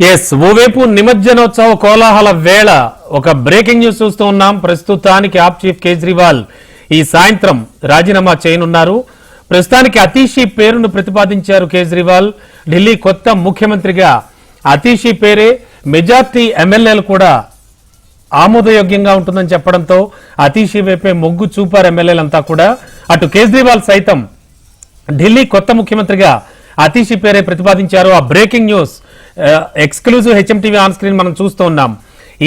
Yes ఓవైపు నిమజ్జనోత్సవ కోలాహల వేళ ఒక బ్రేకింగ్ న్యూస్ చూస్తూ ఉన్నాం. ప్రస్తుతానికి ఆప్ చీఫ్ కేజ్రీవాల్ ఈ సాయంత్రం రాజీనామా చేయనున్నారు. ప్రస్తుతానికి అతీషి పేరును ప్రతిపాదించారు కేజ్రీవాల్. ఢిల్లీ కొత్త ముఖ్యమంత్రిగా అతీషి పేరే. మెజార్టీ ఎమ్మెల్యేలు కూడా ఆమోదయోగ్యంగా ఉంటుందని చెప్పడంతో అతీషి వైపే మొగ్గు చూపారు ఎమ్మెల్యేలంతా కూడా. అటు కేజ్రీవాల్ సైతం ఢిల్లీ కొత్త ముఖ్యమంత్రిగా అతీషి పేరే ప్రతిపాదించారు. ఆ breaking news exclusive HM TV on screen మనం చూస్తూ ఉన్నాం.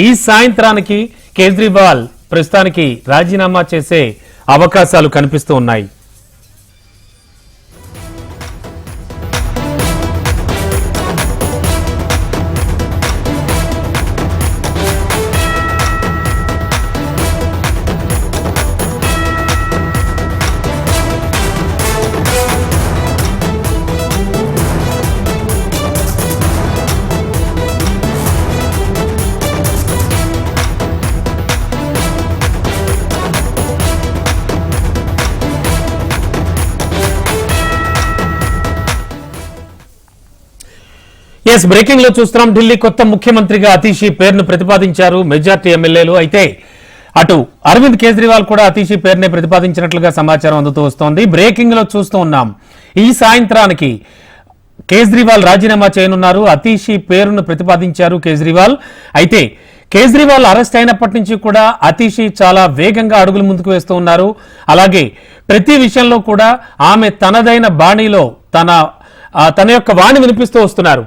ఈ సాయంత్రానికి కేజ్రీవాల్ ప్రస్తుతానికి రాజీనామా చేసే అవకాశాలు కనిపిస్తూ ఉన్నాయి. ఎస్ బ్రేకింగ్లో చూస్తున్నాం. ఢిల్లీ కొత్త ముఖ్యమంత్రిగా అతీషి పేరును ప్రతిపాదించారు మెజార్టీ ఎమ్మెల్యేలు. అయితే అటు అరవింద్ కేజ్రీవాల్ కూడా అతీషి పేరునే ప్రతిపాదించినట్లుగా సమాచారం అందుతూ వస్తోంది. బ్రేకింగ్లో చూస్తూ ఉన్నాం. ఈ సాయంత్రానికి కేజ్రీవాల్ రాజీనామా చేయనున్నారు. అతీషి పేరును ప్రతిపాదించారు కేజ్రీవాల్. అయితే కేజ్రీవాల్ అరెస్ట్ అయినప్పటి నుంచి కూడా అతీషి చాలా వేగంగా అడుగులు ముందుకు వేస్తూ ఉన్నారు. అలాగే ప్రతి విషయంలో కూడా ఆమె తనదైన బాణీలో తన తన యొక్క వాణి వినిపిస్తూ వస్తున్నారు.